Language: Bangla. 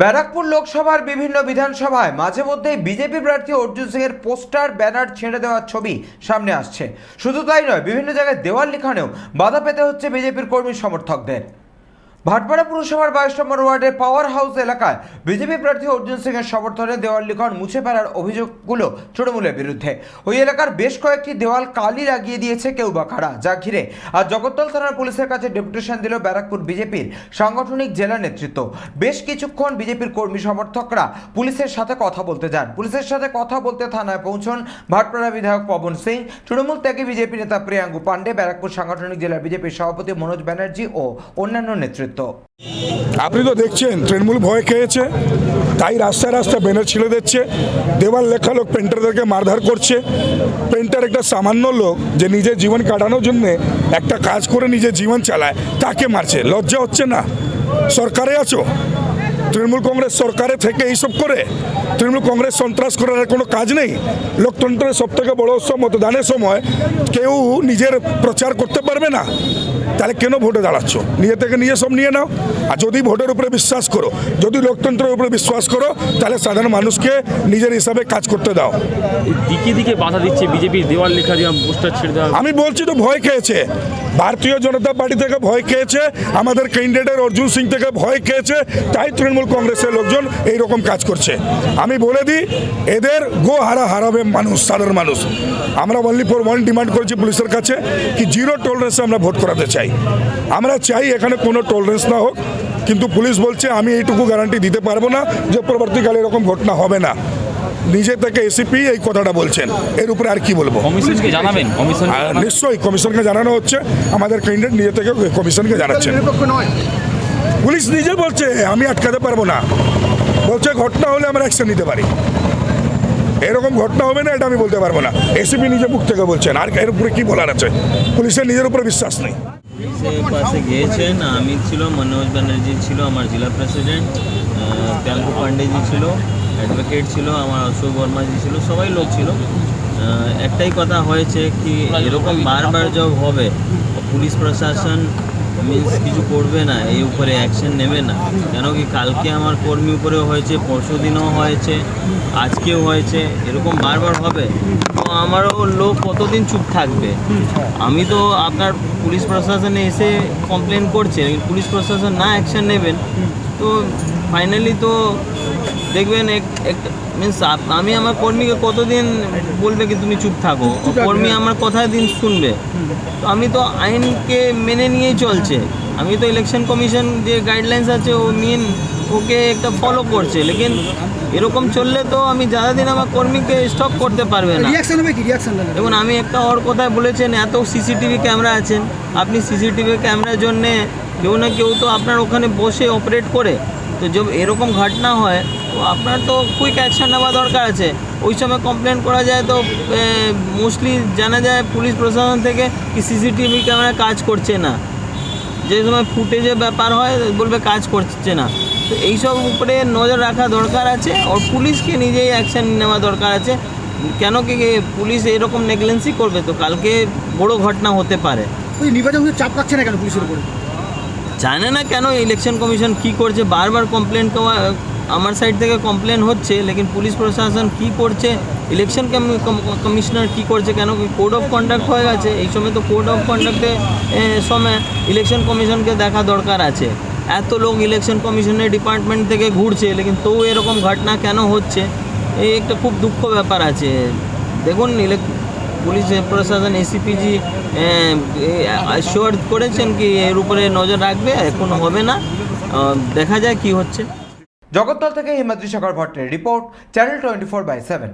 ব্যারাকপুর লোকসভার বিভিন্ন বিধানসভায় মাঝে মধ্যেই বিজেপি প্রার্থী অর্জুন সিং এর পোস্টার, ব্যানার ছেঁড়ে দেওয়ার ছবি সামনে আসছে। শুধু তাই নয়, বিভিন্ন জায়গায় দেওয়াল লিখানেও বাধা পেতে হচ্ছে বিজেপির কর্মী সমর্থকদের। ভাটপাড়া পুরসভার বাইশ নম্বর ওয়ার্ডের পাওয়ার হাউস এলাকায় বিজেপি প্রার্থী অর্জুন সিং এর সমর্থনে দেওয়াল লিখন মুছে ফেলার অভিযোগগুলো তৃণমূলের বিরুদ্ধে। ওই এলাকার বেশ কয়েকটি দেওয়াল কালি লাগিয়ে দিয়েছে কেউ বা কারা, যা ঘিরে আর জগদ্দল থানার পুলিশের কাছে ডেপুটেশন দিল ব্যারাকপুর বিজেপির সাংগঠনিক জেলা নেতৃত্ব। বেশ কিছুক্ষণ বিজেপির কর্মী সমর্থকরা পুলিশের সাথে কথা বলতে যান। পুলিশের সাথে কথা বলতে থানায় পৌঁছন ভাটপাড়া বিধায়ক পবন সিং। তৃণমূল ত্যাগী বিজেপি নেতা প্রিয়াঙ্গু পান্ডে ব্যারাকপুর সাংগঠনিক জেলার বিজেপির সভাপতি মনোজ ব্যানার্জি ও অন্যান্য নেতৃত্ব। আপনি তো দেখছেন, তৃণমূল ভয় খেয়েছে, তাই রাস্তায় রাস্তা ব্যানার ছিঁড়ে দিচ্ছে, দেওয়াল লেখা লোক পেন্টারদেরকে মারধার করছে। পেন্টার একটা সামান্য লোক যে নিজের জীবন কাটানোর জন্য একটা কাজ করে নিজের জীবন চালায়, তাকে মারছে। লজ্জা হচ্ছে না? সরকারে আছো? তৃণমূল কংগ্রেস সরকারে থেকে এইসব করে তৃণমূল কংগ্রেস সন্ত্রাস করার কোনো কাজ নেই। লোকতন্ত্রের সব থেকে বড় উৎসব মতদানের সময় কেউ নিজের প্রচার করতে পারবে না। তাহলে কেন ভোটে দাঁড়াচ্ছ? নিজে থেকে নিয়ে সব নিয়ে নাও। আর যদি ভোটের উপরে বিশ্বাস করো যদি লোকতন্ত্রের উপরে বিশ্বাস করো তাহলে সাধারণ মানুষকে নিজের হিসাবে কাজ করতে দাও। দিকে দিকে বাধা দিচ্ছে বিজেপির দেওয়াল লেখা পোস্টার ছেড়ে দেওয়া আমি বলছি তো ভয় খেয়েছে। ভারতীয় জনতা পার্টি থেকে ভয় খেয়েছে আমাদের ক্যান্ডিডেট অর্জুন সিং থেকে ভয় খেয়েছে তাই তৃণমূল কংগ্রেসের লোকজন এই রকম কাজ করছে। আমি বলে দিই এদের গো হারা হারাবে মানুষ সাধারণ মানুষ। আমরা অনলি ফর ওয়ান ডিমান্ড করেছি পুলিশের কাছে কি জিরো টলারেন্সে আমরা ভোট করাতে চাই। আমরা চাই এখানে কোনো টলারেন্স না হোক কিন্তু পুলিশ বলছে আমি এইটুকু গ্যারান্টি দিতে পারব না যে পরবর্তীকালে এরকম ঘটনা হবে না। নিজে থেকে এসিপি এই কথাটা বলছেন। এর উপরে আর কি বলব? জানাবেন? নিশ্চয়ই কমিশনকে জানানো হচ্ছে। আমাদের ক্যান্ডিডেট নিজে থেকে কমিশনকে জানাচ্ছেন। পুলিশ নিজে বলছে, আমি আটকাতে পারব না। বলছে, ঘটনা হলে আমরা অ্যাকশন নিতে পারি। এরকম ঘটনা হবে না, এটা আমি বলতে পারব না। এসিপি নিজে মুখ থেকে বলছেন, আর এর উপরে কি বলার আছে? পুলিশের নিজের উপরে বিশ্বাস নেই। পাশে গিয়েছেন আমি ছিল, মনোজ ব্যানার্জি ছিল, আমার জেলা প্রেসিডেন্ট প্যাঙ্কু পান্ডেজি ছিল অ্যাডভোকেট ছিল, আমার অশোক বর্মাজি ছিল, সবাই লোক ছিল। একটাই কথা হয়েছে কি, এরকম বারবার যব হবে, পুলিশ প্রশাসন মিন্স কিছু করবে না, এই উপরে অ্যাকশন নেবে না। কেন কি কালকে আমার কর্মী উপরেও হয়েছে, পরশু দিনও হয়েছে, আজকেও হয়েছে, এরকম বারবার হবে? তো আমারও লোক কতদিন চুপ থাকবে? আমি তো আপনার পুলিশ প্রশাসনে এসে কমপ্লেন করছে, পুলিশ প্রশাসন না অ্যাকশন নেবেন তো ফাইনালি তো দেখবেন এক একটা মিনস আমি আমার কর্মীকে কতদিন বলবে কি তুমি চুপ থাকো? কর্মী আমার কথা দিন শুনবে। তো আমি তো আইনকে মেনে নিয়েই চলছে। আমি তো ইলেকশন কমিশন যে গাইডলাইন্স আছে ও মেন ওকে একটা ফলো করছে। লেকিন এরকম চললে তো আমি যারা দিন আমার কর্মীকে স্টপ করতে পারবে না। দেখুন আমি একটা ওর কথায় বলেছেন এত সিসিটিভি ক্যামেরা আছেন। আপনি সিসিটিভি ক্যামেরার জন্যে কেউ না কেউ তো আপনার ওখানে বসে অপারেট করে। তো যব এরকম ঘটনা হয়, তো আপনার তো কুইক অ্যাকশন নেওয়া দরকার আছে। ওই সময় কমপ্লেন করা যায় তো মোস্টলি জানা যায় পুলিশ প্রশাসন থেকে কি সিসিটিভি ক্যামেরা কাজ করছে না। যে সময় ফুটেজে ব্যাপার হয়, বলবে কাজ করছে না। তো এইসব উপরে নজর রাখা দরকার আছে, ওর পুলিশকে নিজেই অ্যাকশন নেওয়া দরকার আছে। কেন কি পুলিশ এরকম নেগলেন্সি করবে? তো কালকে বড় ঘটনা হতে পারে। ওই নির্বাচন চাপ রাখছে না কেন পুলিশের উপরে? জানে না কেন ইলেকশন কমিশন কি করছে, বারবার কমপ্লেন আমার সাইড থেকে কমপ্লেন হচ্ছে, লেকিন পুলিশ প্রশাসন কি করছে ইলেকশন কমিশনার কি করছে, কেন কোড অফ কন্ডাক্ট হয়ে গেছে, এই সময় তো কোড অফ কন্ডাক্টে সময় ইলেকশন কমিশনকে দেখা দরকার আছে। এত লোক ইলেকশন কমিশনের ডিপার্টমেন্ট থেকে ঘুরছে, লেকিন তবু এরকম ঘটনা কেন হচ্ছে? এই একটা খুব দুঃখ ব্যাপার আছে। দেখুন ইলেক পুলিশ প্রশাসন এসিপিজি শোয়ার করেছেন কি এর উপরে নজর রাখবে? এখন হবে না। দেখা যায় কি হচ্ছে। জগদ্দল থেকে Himadri Sekhar ভট্টের report channel twenty four by seven